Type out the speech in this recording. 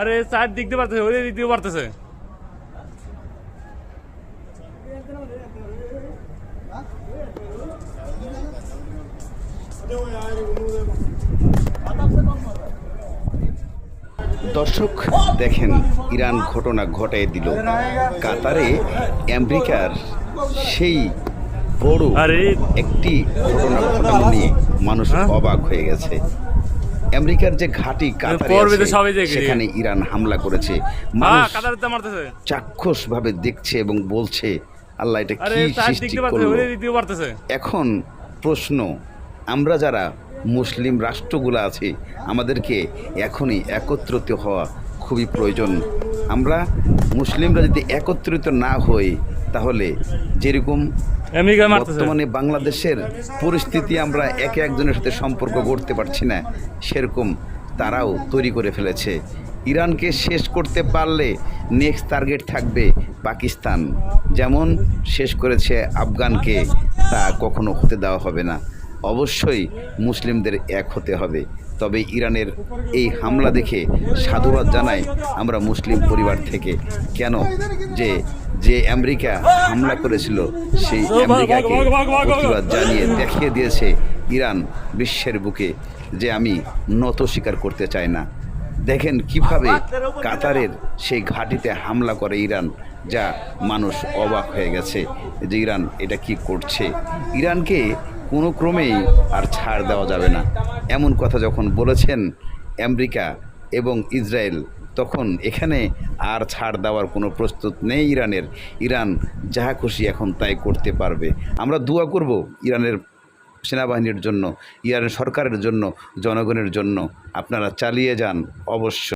আরে চার দিক দিয়ে পারতেছে ওই দিক দিয়ে পারতেছে দর্শক দেখেন ইরান ঘটনা ঘটাই দিল। কাতারে আমেরিকার সেই বড় একটি ঘটনা ঘটানো নিয়ে মানুষ হ্যাঁ? অবাক হয়ে গেছে। আমেরিকার যে ঘাঁটি কাতারে। সেখানে ইরান হামলা করেছে। হ্যাঁ মানুষ কাতারে চাক্ষুষ ভাবে দেখছে এবং বলছে আল্লাহ এটা কি সৃষ্টি করল? এখন প্রশ্ন আমরা যারা মুসলিম রাষ্ট্রগুলো আছে আমাদেরকে এখনই একত্রিত হওয়া খুবই প্রয়োজন। আমরা মুসলিমরা যদি একত্রিত না হই তাহলে যেরকম বর্তমানে বাংলাদেশের পরিস্থিতি আমরা একে একজনের সাথে সম্পর্ক গড়তে পারছি না। সেরকম তারাও তৈরি করে ফেলেছে। ইরানকে শেষ করতে পারলে নেক্সট টার্গেট থাকবে পাকিস্তান। যেমন শেষ করেছে আফগানকে, তা কখনো হতে দেওয়া হবে না। অবশ্যই মুসলিমদের এক হতে হবে। তবে ইরানের এই হামলা দেখে সাধুবাদ জানাই আমরা মুসলিম পরিবার থেকে। কেন? যে যে আমেরিকা হামলা করেছিল সেই আমেরিকাকে প্রতিবাদ জানিয়ে দেখিয়ে দিয়েছে ইরান বিশ্বের বুকে যে আমি নত স্বীকার করতে চাই না। দেখেন কীভাবে কাতারের সেই ঘাঁটিতে হামলা করে ইরান যা মানুষ অবাক হয়ে গেছে যে ইরান এটা কি করছে। ইরানকে কোনো ক্রমেই আর ছাড় দেওয়া যাবে না। এমন কথা যখন বলেছেন আমেরিকা এবং ইসরায়েল তখন এখানে আর ছাড় দেওয়ার কোনো প্রস্তুত নেই ইরানের। ইরান যাহা খুশি এখন তাই করতে পারবে। আমরা দোয়া করব ইরানের সেনাবাহিনীর জন্য, ইরানের সরকারের জন্য, জনগণের জন্য। আপনারা চালিয়ে যান অবশ্য